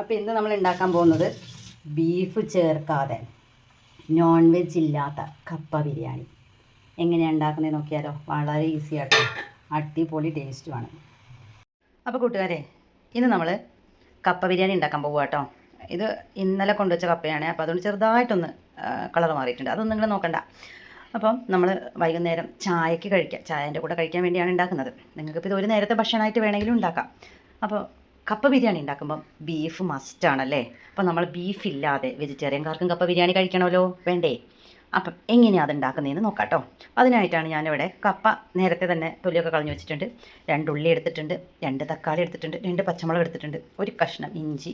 അപ്പോൾ ഇന്ന് നമ്മൾ ഉണ്ടാക്കാൻ പോകുന്നത് ബീഫ് ചേർക്കാതെ നോൺ വെജ് ഇല്ലാത്ത കപ്പ ബിരിയാണി. എങ്ങനെയാണ് ഉണ്ടാക്കുന്നത് നോക്കിയാലോ? വളരെ ഈസി ആട്ടോ. അടിപൊളി ടേസ്റ്റുമാണ് അപ്പോൾ കൂട്ടുകാരെ ഇന്ന് നമ്മൾ കപ്പ ബിരിയാണി ഉണ്ടാക്കാൻ പോകുക കേട്ടോ. ഇത് ഇന്നലെ കൊണ്ടുവച്ച കപ്പയാണ്. അപ്പോൾ അതുകൊണ്ട് ചെറുതായിട്ടൊന്ന് കളർ മാറിയിട്ടുണ്ട്. അതൊന്നും നിങ്ങൾ നോക്കണ്ട. അപ്പം നമ്മൾ വൈകുന്നേരം ചായക്ക് കഴിക്കാം. ചായന്റെ കൂടെ കഴിക്കാൻ വേണ്ടിയാണ് ഉണ്ടാക്കുന്നത്. നിങ്ങൾക്കിപ്പോൾ ഇത് ഒരു നേരത്തെ ഭക്ഷണമായിട്ട് വേണമെങ്കിലും ഉണ്ടാക്കാം. അപ്പോൾ കപ്പ ബിരിയാണി ഉണ്ടാക്കുമ്പം ബീഫ് മസ്റ്റ് ആണല്ലേ? അപ്പോൾ നമ്മൾ ബീഫ് ഇല്ലാതെ വെജിറ്റേറിയൻകാർക്കും കപ്പ ബിരിയാണി കഴിക്കണമല്ലോ? വേണ്ടേ? അപ്പം എങ്ങനെയാണ് അത് ഉണ്ടാക്കുന്നതെന്ന് നോക്കാം കേട്ടോ അതിനായിട്ടാണ് ഞാനിവിടെ കപ്പ നേരത്തെ തന്നെ തൊലിയൊക്കെ കളഞ്ഞു വെച്ചിട്ടുണ്ട്. രണ്ട് ഉള്ളി എടുത്തിട്ടുണ്ട് രണ്ട് തക്കാളി എടുത്തിട്ടുണ്ട് രണ്ട് പച്ചമുളക് എടുത്തിട്ടുണ്ട് ഒരു കഷ്ണം ഇഞ്ചി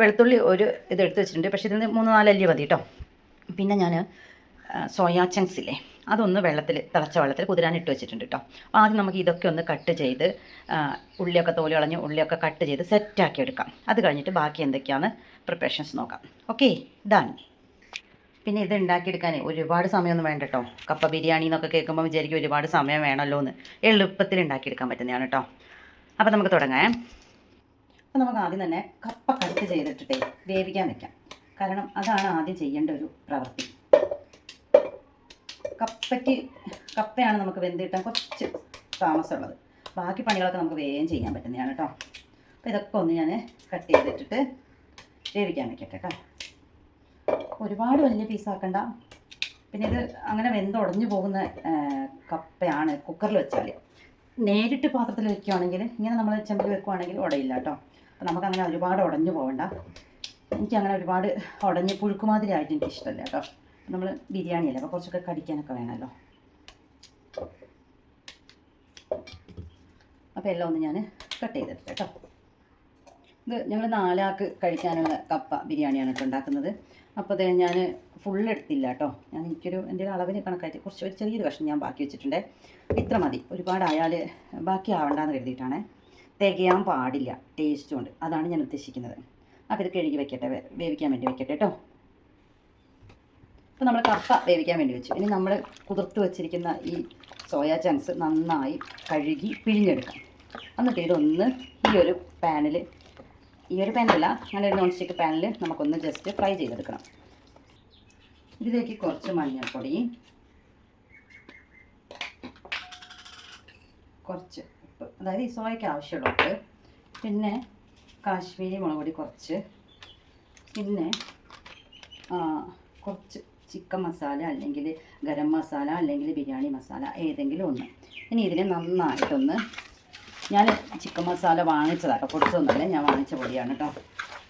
വെളുത്തുള്ളി ഒരു ഇത് എടുത്ത് വെച്ചിട്ടുണ്ട്. പക്ഷേ ഇതിന് മൂന്ന് നാല് അല്ലി മതി കേട്ടോ. പിന്നെ ഞാൻ സോയാ ചങ്ക്സ് ഇല്ലേ? അതൊന്ന് വെള്ളത്തിൽ തിളച്ച വെള്ളത്തിൽ കുതിരാനിട്ട് വെച്ചിട്ടുണ്ട് കേട്ടോ അപ്പോൾ ആദ്യം നമുക്ക് ഇതൊക്കെ ഒന്ന് കട്ട് ചെയ്ത് ഉള്ളിയൊക്കെ തോലി കളഞ്ഞ് ഉള്ളിയൊക്കെ കട്ട് ചെയ്ത് സെറ്റാക്കി എടുക്കാം. അത് കഴിഞ്ഞിട്ട് ബാക്കി എന്തൊക്കെയാണ് പ്രിപ്പറേഷൻസ് നോക്കാം. ഓക്കെ ഡൺ പിന്നെ ഇത് ഉണ്ടാക്കിയെടുക്കാൻ ഒരുപാട് സമയമൊന്നും വേണ്ട കേട്ടോ കപ്പ ബിരിയാണി എന്നൊക്കെ കേൾക്കുമ്പോൾ വിചാരിക്കും ഒരുപാട് സമയം വേണമല്ലോ എന്ന് എളുപ്പത്തിൽ ഉണ്ടാക്കിയെടുക്കാൻ പറ്റുന്നതാണ് കേട്ടോ അപ്പോൾ നമുക്ക് തുടങ്ങാം. അപ്പോൾ നമുക്ക് ആദ്യം തന്നെ കപ്പ കട്ട് ചെയ്തിട്ടിട്ടേ വേവിക്കാൻ വെക്കാം. കാരണം അതാണ് ആദ്യം ചെയ്യേണ്ട ഒരു പ്രവൃത്തി. കപ്പയ്ക്ക് കപ്പയാണ് നമുക്ക് വെന്ത് കിട്ടാൻ കുറച്ച് താമസമുള്ളത്. ബാക്കി പണികളൊക്കെ നമുക്ക് വേഗം ചെയ്യാൻ പറ്റുന്നതാണ് കേട്ടോ. അപ്പോൾ ഇതൊക്കെ ഒന്ന് ഞാൻ കട്ട് ചെയ്തിട്ടിട്ട് വേവിക്കാൻ വയ്ക്കട്ടെ കേട്ടോ. ഒരുപാട് വലിയ പീസാക്കണ്ട പിന്നെ ഇത് അങ്ങനെ വെന്തുടഞ്ഞു പോകുന്ന കപ്പയാണ് കുക്കറിൽ വെച്ചാൽ നേരിട്ട് പാത്രത്തിൽ വെക്കുകയാണെങ്കിൽ ഇങ്ങനെ നമ്മൾ ചെമ്പിൽ വെക്കുകയാണെങ്കിൽ ഉടയില്ല കേട്ടോ. അപ്പോൾ നമുക്കങ്ങനെ ഒരുപാട് ഉടഞ്ഞു പോകണ്ട എനിക്കങ്ങനെ ഒരുപാട് ഉടഞ്ഞ് പുഴുക്കുമാതിരി ആയിട്ട് എനിക്ക് ഇഷ്ടമല്ല കേട്ടോ. നമ്മൾ ബിരിയാണി അല്ലേ? അപ്പോൾ കുറച്ചൊക്കെ കടിക്കാനൊക്കെ വേണമല്ലോ. അപ്പോൾ എല്ലാം ഒന്ന് ഞാൻ കട്ട് ചെയ്തെടുത്തു കേട്ടോ. ഇത് ഞങ്ങൾ നാലാൾക്ക് കഴിക്കാനുള്ള കപ്പ ബിരിയാണിയാണ് കേട്ടോ ഉണ്ടാക്കുന്നത്. അപ്പോൾ അത് ഞാൻ ഫുൾ എടുത്തില്ല കേട്ടോ. ഞാൻ എനിക്കൊരു എന്റെ ഒരു അളവിന് കണക്കായിട്ട് കുറച്ച് ഒരു ചെറിയൊരു കഷ്ണം ഞാൻ ബാക്കി വെച്ചിട്ടുണ്ട്. ഇത്ര മതി. ഒരുപാടായാൽ ബാക്കി ആവണ്ടെന്ന് കരുതിയിട്ടാണ്. തികയാൻ പാടില്ല. ടേസ്റ്റ് ഉണ്ട് അതാണ് ഞാൻ ഉദ്ദേശിക്കുന്നത്. അപ്പോൾ ഇത് കഴുകി വെക്കട്ടെ. വേവിക്കാൻ വേണ്ടി വെക്കട്ടെ കേട്ടോ. അപ്പോൾ നമ്മൾ കപ്പ വേവിക്കാൻ വേണ്ടി വെച്ചു. ഇനി നമ്മൾ കുതിർത്ത് വെച്ചിരിക്കുന്ന ഈ സോയാ ചങ്ക്സ് നന്നായി കഴുകി പിഴിഞ്ഞെടുക്കാം. എന്നിട്ട് ഇതൊന്ന് ഈ ഒരു പാനിൽ ഈ ഒരു പാനല്ല അങ്ങനെ ഒരു നോൺ സ്റ്റിക്ക് പാനിൽ നമുക്കൊന്ന് ജസ്റ്റ് ഫ്രൈ ചെയ്തെടുക്കണം. ഇതിലേക്ക് കുറച്ച് മഞ്ഞൾപ്പൊടി കുറച്ച് ഉപ്പ് അതായത് ഈ സോയയ്ക്ക് ആവശ്യമുള്ള ഉപ്പ് പിന്നെ കാശ്മീരി മുളക് പൊടി കുറച്ച് പിന്നെ കുറച്ച് ചിക്കൻ മസാല അല്ലെങ്കിൽ ഗരം മസാല അല്ലെങ്കിൽ ബിരിയാണി മസാല ഏതെങ്കിലും ഒന്ന്. ഇനി ഇതിനെ നന്നായിട്ടൊന്ന് ഞാൻ ചിക്കൻ മസാല വാങ്ങിച്ചതാണ് പൊടിച്ചതൊന്നുമല്ല ഞാൻ വാങ്ങിച്ച പൊടിയാണ് കേട്ടോ.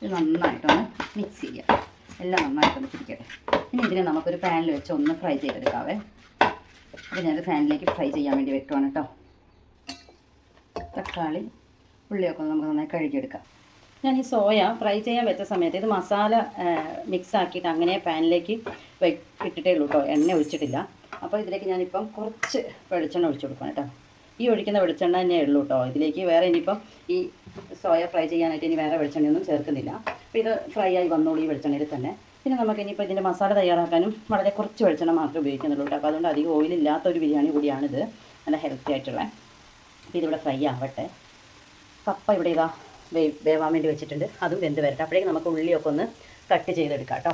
ഇത് നന്നായിട്ടൊന്ന് മിക്സ് ചെയ്യുക എല്ലാം നന്നായിട്ടൊന്ന് പിടിക്കട്ടെ. ഇനി ഇതിനെ നമുക്കൊരു പാനിൽ വെച്ച് ഒന്ന് ഫ്രൈ ചെയ്തെടുക്കാവേ. അപ്പോൾ ഞാനത് പാനിലേക്ക് ഫ്രൈ ചെയ്യാൻ വേണ്ടി വെക്കുവാണ് കേട്ടോ. തക്കാളി ഉള്ളിയൊക്കെ നമുക്ക് നന്നായി കഴുകിയെടുക്കാം. ഞാൻ ഈ സോയ ഫ്രൈ ചെയ്യാൻ വെച്ച സമയത്ത് ഇത് മസാല മിക്സ് ആക്കിയിട്ട് അങ്ങനെ പാനിലേക്ക് ഇട്ടിട്ടേ ഉള്ളൂ കേട്ടോ എണ്ണ ഒഴിച്ചിട്ടില്ല. അപ്പോൾ ഇതിലേക്ക് ഞാനിപ്പം കുറച്ച് വെളിച്ചെണ്ണ ഒഴിച്ചു കൊടുക്കണം കേട്ടോ ഈ ഒഴിക്കുന്ന വെളിച്ചെണ്ണ തന്നെ ഉള്ളൂ കേട്ടോ ഇതിലേക്ക് വേറെ ഇനിയിപ്പം ഈ സോയ ഫ്രൈ ചെയ്യാനായിട്ട് ഇനി വേറെ വെളിച്ചെണ്ണയൊന്നും ചേർക്കുന്നില്ല. അപ്പോൾ ഇത് ഫ്രൈ ആയി വന്നോളൂ ഈ വെളിച്ചെണ്ണയിൽ തന്നെ. പിന്നെ നമുക്ക് ഇനിയിപ്പോൾ ഇതിന്റെ മസാല തയ്യാറാക്കാനും വളരെ കുറച്ച് വെളിച്ചെണ്ണ മാത്രമേ ഉപയോഗിക്കുന്നുള്ളൂ കേട്ടോ അപ്പോൾ അതുകൊണ്ട് അധികം ഓയിലില്ലാത്ത ഒരു ബിരിയാണി കൂടിയാണിത്. നല്ല ഹെൽത്തി ആയിട്ടുള്ള. അപ്പോൾ ഇതിവിടെ ഫ്രൈ ആവട്ടെ. കപ്പ ഇവിടെ ഇതാ വേവാൻ വേണ്ടി വെച്ചിട്ടുണ്ട്. അതും വെന്ത് വരട്ടെ. അപ്പോഴേക്കും നമുക്ക് ഉള്ളിയൊക്കെ ഒന്ന് കട്ട് ചെയ്തെടുക്കാം കേട്ടോ.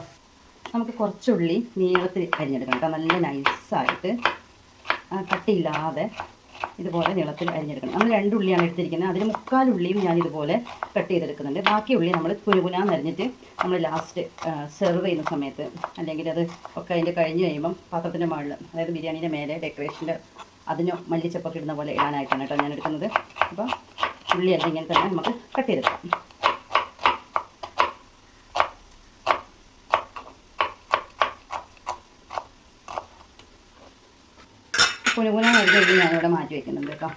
നമുക്ക് കുറച്ച് ഉള്ളി നീളത്തിൽ അരിഞ്ഞെടുക്കണം കേട്ടോ. നല്ല നൈസായിട്ട് കട്ടിയില്ലാതെ ഇതുപോലെ നീളത്തിൽ അരിഞ്ഞെടുക്കണം. നമ്മൾ രണ്ട് ഉള്ളിയാണ് എടുത്തിരിക്കുന്നത്. അതിന് മുക്കാൽ ഉള്ളിയും ഞാൻ ഇതുപോലെ കട്ട് ചെയ്തെടുക്കുന്നുണ്ട്. ബാക്കി ഉള്ളി നമ്മൾ കുനുകുനാന്ന് അരിഞ്ഞിട്ട് നമ്മൾ ലാസ്റ്റ് സെർവ് ചെയ്യുന്ന സമയത്ത് അല്ലെങ്കിൽ അത് ഒക്കെ അതിന്റെ കഴിഞ്ഞ് കഴിയുമ്പം പാത്രത്തിന്റെ മുകളിൽ അതായത് ബിരിയാണീന്റെ മേലെ ഡെക്കറേഷന്റെ അതിന് മല്ലിച്ചപ്പൊക്കെ ഇടുന്ന പോലെ ഇടാനായിട്ടാണ് കേട്ടോ ഞാൻ എടുക്കുന്നത്. അപ്പോൾ ഉള്ളി എല്ലാം ഇങ്ങനെ തന്നെ നമുക്ക് കട്ട് ചെയ്തെടുക്കാം. കുനുകുന എഴുതി ഞാനിവിടെ മാറ്റി വയ്ക്കുന്നുണ്ട് കേട്ടോ.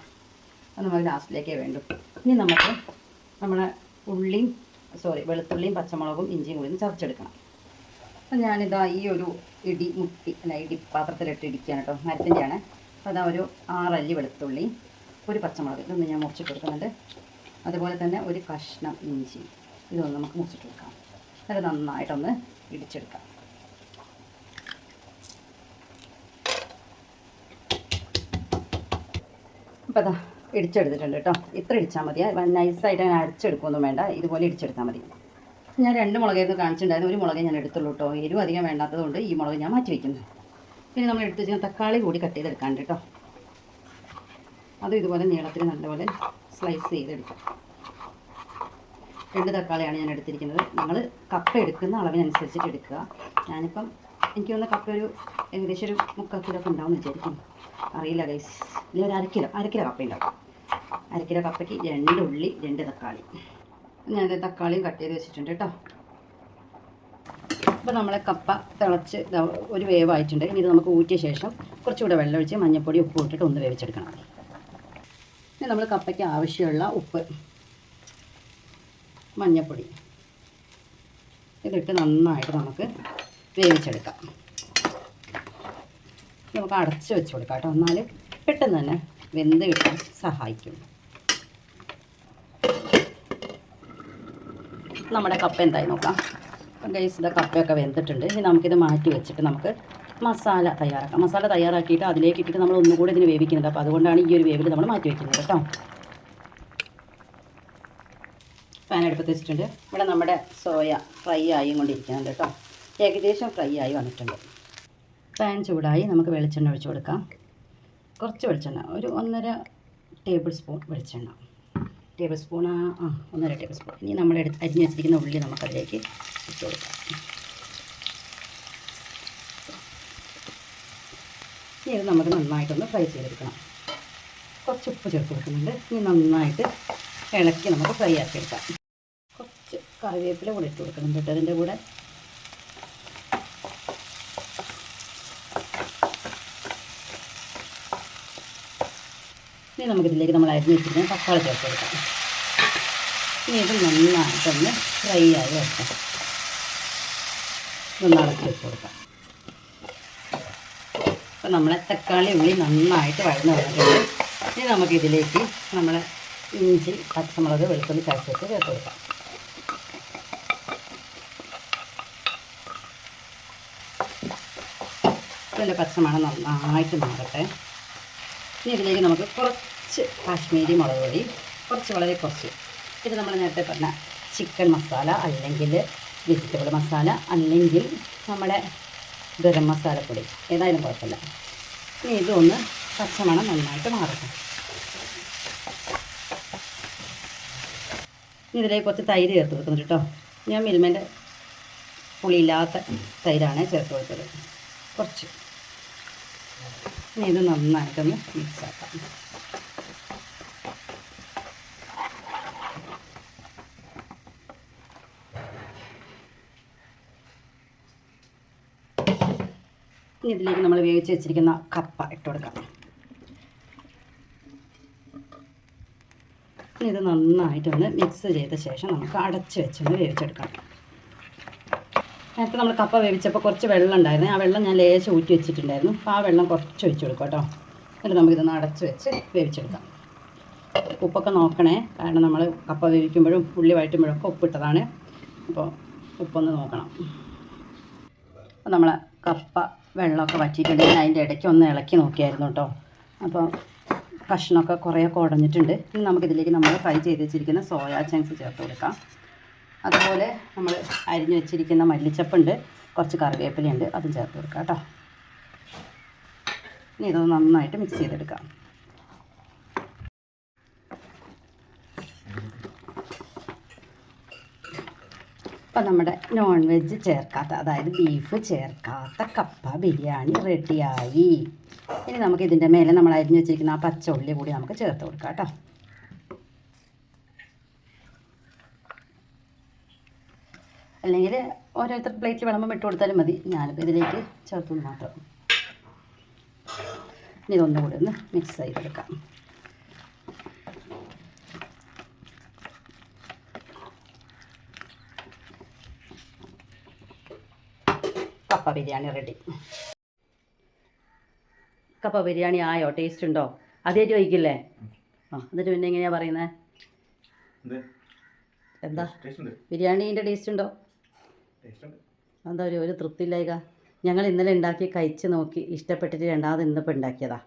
അത് നമുക്ക് ലാസ്റ്റിലേക്കേ വേണ്ടു. ഇനി നമുക്ക് നമ്മളെ ഉള്ളിയും സോറി വെളുത്തുള്ളിയും പച്ചമുളകും ഇഞ്ചിയും കൂടി ചതച്ചെടുക്കണം. അപ്പം ഞാനിതാ ഈ ഒരു ഇടി മുട്ടി അല്ല ഇടി പാത്രത്തിലിട്ട് ഇടിക്കുകയാണ് കേട്ടോ. മരത്തിന്റെയാണ്. അപ്പോൾ അതാ ഒരു ആറല്ലി വെളുത്തുള്ളി ഒരു പച്ചമുളക്. ഇതൊന്ന് ഞാൻ മുറിച്ചിട്ട് കൊടുക്കുന്നുണ്ട്. അതുപോലെ തന്നെ ഒരു കഷ്ണം ഇഞ്ചി. ഇതൊന്ന് നമുക്ക് മുറിച്ചിട്ട് കൊടുക്കാം അത് നന്നായിട്ടൊന്ന് ഇടിച്ചെടുക്കാം. അപ്പോൾ അതാ ഇടിച്ചെടുത്തിട്ടുണ്ട് കേട്ടോ. ഇത്ര ഇടിച്ചാൽ മതി. നൈസായിട്ട് ഞാൻ അരച്ചെടുക്കുകയൊന്നും വേണ്ട. ഇതുപോലെ ഇടിച്ചെടുത്താൽ മതി. ഞാൻ രണ്ട് മുളകായിരുന്നു കാണിച്ചിട്ടുണ്ടായിരുന്നു. ഒരു മുളക് ഞാൻ എടുത്തുള്ളൂ കേട്ടോ. എരിവ് അധികം വേണ്ടാത്തതുകൊണ്ട് ഈ മുളക് ഞാൻ മാറ്റി വയ്ക്കുന്നു പിന്നെ നമ്മൾ എടുത്ത് വെച്ചാൽ തക്കാളി കൂടി കട്ട് ചെയ്തെടുക്കാണ്ട് കേട്ടോ. അതും ഇതുപോലെ നീളത്തിൽ നല്ലപോലെ സ്ലൈസ് ചെയ്തെടുക്കാം. രണ്ട് തക്കാളിയാണ് ഞാൻ എടുത്തിരിക്കുന്നത്. നിങ്ങൾ കപ്പ എടുക്കുന്ന അളവിനനുസരിച്ചിട്ട് എടുക്കുക. ഞാനിപ്പം എനിക്ക് തോന്നുന്ന കപ്പ ഒരു ഏകദേശം ഒരു മുക്കാൽ കിലോ ഒക്കെ ഉണ്ടാവും വിചാരിക്കുന്നു. അറിയില്ല ഗൈസ് ഇല്ല ഒരു അരക്കിലോ അരക്കിലോ അര കിലോ കപ്പ ഉണ്ടാവും. അരക്കിലോ കിലോ കപ്പയ്ക്ക് രണ്ട് ഉള്ളി രണ്ട് തക്കാളി. ഞാൻ തക്കാളിയും കട്ട് ചെയ്ത് വെച്ചിട്ടുണ്ട് കേട്ടോ. അപ്പോൾ നമ്മളെ കപ്പ തിളച്ച് ഒരു വേവായിട്ടുണ്ട്. ഇനി ഇത് നമുക്ക് ഊറ്റിയ ശേഷം കുറച്ചുകൂടെ വെള്ളം ഒഴിച്ച് മഞ്ഞൾപ്പൊടി ഉപ്പ് ഇട്ടിട്ട് ഒന്ന് വേവിച്ചെടുക്കണം. ഇനി നമ്മൾ കപ്പയ്ക്ക് ആവശ്യമുള്ള ഉപ്പ് മഞ്ഞൾപ്പൊടി ഇതിട്ട് നന്നായിട്ട് നമുക്ക് വേവിച്ചെടുക്കാം. നമുക്ക് അടച്ച് വെച്ച് കൊടുക്കാം കേട്ടോ. എന്നാൽ പെട്ടെന്ന് തന്നെ വെന്ത് കിട്ടാൻ സഹായിക്കും. നമ്മുടെ കപ്പ എന്തായി നോക്കാം. ഗൈസിന്റെ കപ്പയൊക്കെ വെന്തിട്ടുണ്ട്. ഇനി നമുക്കിത് മാറ്റി വെച്ചിട്ട് നമുക്ക് മസാല തയ്യാറാക്കാം. മസാല തയ്യാറാക്കിയിട്ട് അതിലേക്ക് ഇട്ടിട്ട് നമ്മൾ ഒന്നുകൂടി ഇതിന് വേവിക്കുന്നത്. അപ്പോൾ അതുകൊണ്ടാണ് ഈ ഒരു വേവിൽ നമ്മൾ മാറ്റി വയ്ക്കുന്നത് കേട്ടോ. പാൻ അടുപ്പത്ത് വെച്ചിട്ടുണ്ട്. ഇവിടെ നമ്മുടെ സോയ ഫ്രൈ ആയി കൊണ്ടിരിക്കുന്നുണ്ട് കേട്ടോ. ഏകദേശം ഫ്രൈ ആയി വന്നിട്ടുണ്ട്. പാൻ ചൂടായി നമുക്ക് വെളിച്ചെണ്ണ ഒഴിച്ചു കൊടുക്കാം. കുറച്ച് വെളിച്ചെണ്ണ. ഒരു ഒന്നര ടേബിൾ സ്പൂൺ വെളിച്ചെണ്ണ. ടേബിൾ സ്പൂൺ ആ, ഒന്നര ടേബിൾ സ്പൂൺ ഇനി നമ്മൾ എടുത്ത് അരിഞ്ഞ് വെച്ചിരിക്കുന്ന ഉള്ളി നമുക്കതിലേക്ക് ഇട്ട് കൊടുക്കാം. ഇത് നമുക്ക് നന്നായിട്ടൊന്ന് ഫ്രൈ ചെയ്തെടുക്കണം. കുറച്ച് ഉപ്പ് ചേർത്ത് കൊടുക്കുന്നുണ്ട്. ഇനി നന്നായിട്ട് ഇളക്കി നമുക്ക് ഫ്രൈ ആക്കി എടുക്കാം കുറച്ച് കറിവേപ്പില കൂടെ ഇട്ട് കൊടുക്കണം കേട്ടോ അതിന്റെ കൂടെ. ഇനി നമുക്കിതിലേക്ക് നമ്മൾ അരിഞ്ഞ് വെച്ചിരിക്കുന്ന തക്കാളി ചേർത്ത് കൊടുക്കാം. ഇനി ഇത് നന്നായിട്ടൊന്ന് ഫ്രൈ ആയി വെക്കാം നന്നായിട്ട് ചേർത്ത് കൊടുക്കാം. അപ്പോൾ നമ്മളെ തക്കാളി ഉള്ളി നന്നായിട്ട് വഴന്ന് വന്നിട്ടുണ്ട് ഇനി നമുക്കിതിലേക്ക് നമ്മളെ ഇഞ്ചി പച്ചമുളക് വെളുത്തുള്ളി ചതച്ചിട്ട് ചേർത്ത് കൊടുക്കാം. ഇതിന്റെ പച്ചമണം നന്നായിട്ട് മാറട്ടെ. ഇനി ഇതിലേക്ക് നമുക്ക് കുറച്ച് കാശ്മീരി മുളക് പൊടി കുറച്ച് വളരെ കുറച്ച്. ഇത് നമ്മൾ നേരത്തെ പറഞ്ഞ ചിക്കൻ മസാല അല്ലെങ്കിൽ വെജിറ്റബിൾ മസാല അല്ലെങ്കിൽ നമ്മുടെ ഗരം മസാലപ്പൊടി. ഏതായാലും കുഴപ്പമില്ല. ഇനി ഇതൊന്ന് പച്ചമണം നന്നായിട്ട് മാറട്ടെ. ഇനി ഇതിലേക്ക് കുറച്ച് തൈര് ചേർത്ത് കൊടുക്കുന്നുണ്ട് കേട്ടോ. ഞാൻ മിൽമേന്റെ പുളിയില്ലാത്ത തൈരാണ് ചേർത്ത് കൊടുത്തത്. കുറച്ച്. ഇനി ഇത് നന്നായിട്ടൊന്ന് മിക്സ് ആക്കാം. ഇനി ഇതിലേക്ക് നമ്മൾ വേവിച്ച് വെച്ചിരിക്കുന്ന കപ്പ ഇട്ട് കൊടുക്കാം. ഇനി ഇത് നന്നായിട്ടൊന്ന് മിക്സ് ചെയ്ത ശേഷം നമുക്ക് അടച്ച് വെച്ചൊന്ന് വേവിച്ചെടുക്കാം. നേരത്തെ നമ്മൾ കപ്പ വേവിച്ചപ്പോൾ കുറച്ച് വെള്ളം ഉണ്ടായിരുന്നു. ആ വെള്ളം ഞാൻ ലേശം ഊറ്റി വെച്ചിട്ടുണ്ടായിരുന്നു. അപ്പോൾ ആ വെള്ളം കുറച്ച് ഒഴിച്ച് കൊടുക്കാം കേട്ടോ. എന്നിട്ട് നമുക്കിതൊന്ന് അടച്ച് വെച്ച് വേവിച്ചെടുക്കാം. ഉപ്പൊക്കെ നോക്കണേ. കാരണം നമ്മൾ കപ്പ വേവിക്കുമ്പോഴും ഉള്ളി വഴറ്റുമ്പോഴും ഒക്കെ ഉപ്പിട്ടതാണ്. അപ്പോൾ ഉപ്പൊന്ന് നോക്കണം. അപ്പോൾ നമ്മൾ കപ്പ വെള്ളമൊക്കെ വറ്റിയിട്ടുണ്ടെങ്കിൽ അതിന്റെ ഇടയ്ക്ക് ഒന്ന് ഇളക്കി നോക്കിയായിരുന്നു കേട്ടോ. അപ്പോൾ കഷ്ണമൊക്കെ കുറേയൊക്കെ ഉടഞ്ഞിട്ടുണ്ട്. ഇനി നമുക്കിതിലേക്ക് നമ്മൾ ഫ്രൈ ചെയ്ത് വെച്ചിരിക്കുന്ന സോയാ ചങ്ക്സ് ചേർത്ത് കൊടുക്കാം. അതുപോലെ നമ്മൾ അരിഞ്ഞു വെച്ചിരിക്കുന്ന മല്ലിച്ചപ്പുണ്ട്. കുറച്ച് കറിവേപ്പിലയുണ്ട്. അതും ചേർത്ത് കൊടുക്കാം കേട്ടോ. ഇനി ഇതൊന്ന് നന്നായിട്ട് മിക്സ് ചെയ്തെടുക്കാം. അപ്പം നമ്മുടെ നോൺ വെജ് ചേർക്കാത്ത അതായത് ബീഫ് ചേർക്കാത്ത കപ്പ ബിരിയാണി റെഡിയായി ഇനി നമുക്ക് ഇതിന്റെ മേലെ നമ്മൾ അരിഞ്ഞു വെച്ചിരിക്കുന്ന ആ പച്ച ഉള്ളി കൂടി നമുക്ക് ചേർത്ത് കൊടുക്കാം കേട്ടോ. അല്ലെങ്കിൽ ഓരോരുത്തർ പ്ലേറ്റിൽ വിളമ്പം ഇട്ട് കൊടുത്താലും മതി. ഞാനിപ്പോൾ ഇതിലേക്ക് ചേർത്തു മാത്രം. ഇനി ഇതൊന്നുകൂടി ഒന്ന് മിക്സ് ചെയ്തെടുക്കാം കപ്പ ബിരിയാണി റെഡി കപ്പ ബിരിയാണി ആയോ? ടേസ്റ്റ് ഉണ്ടോ? അതേറ്റ് ചോദിക്കില്ലേ? ആ എന്നിട്ട് പിന്നെ എങ്ങനെയാ പറയുന്നത് എന്ത്? എന്താ? ടേസ്റ്റ് ഉണ്ട്. ബിരിയാണീന്റെ ടേസ്റ്റ് ഉണ്ടോ? എന്താ ഒരു ഒരു തൃപ്തിയില്ലായിക ഞങ്ങൾ ഇന്നലെ ഉണ്ടാക്കി കഴിച്ച് നോക്കി ഇഷ്ടപ്പെട്ടിട്ട് രണ്ടാമത് ഇന്നിപ്പോൾ ഉണ്ടാക്കിയതാ.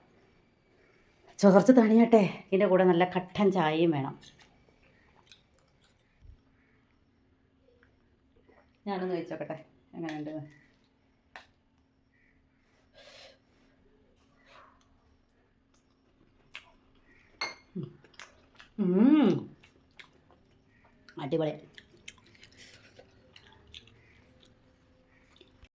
ചോർച്ച് തണിയട്ടെ. ഇതിന്റെ കൂടെ നല്ല കട്ടൻ ചായയും വേണം. ഞാനൊന്ന് ചോദിച്ചോക്കട്ടെ എങ്ങനെയുണ്ട്? അടിപൊളി.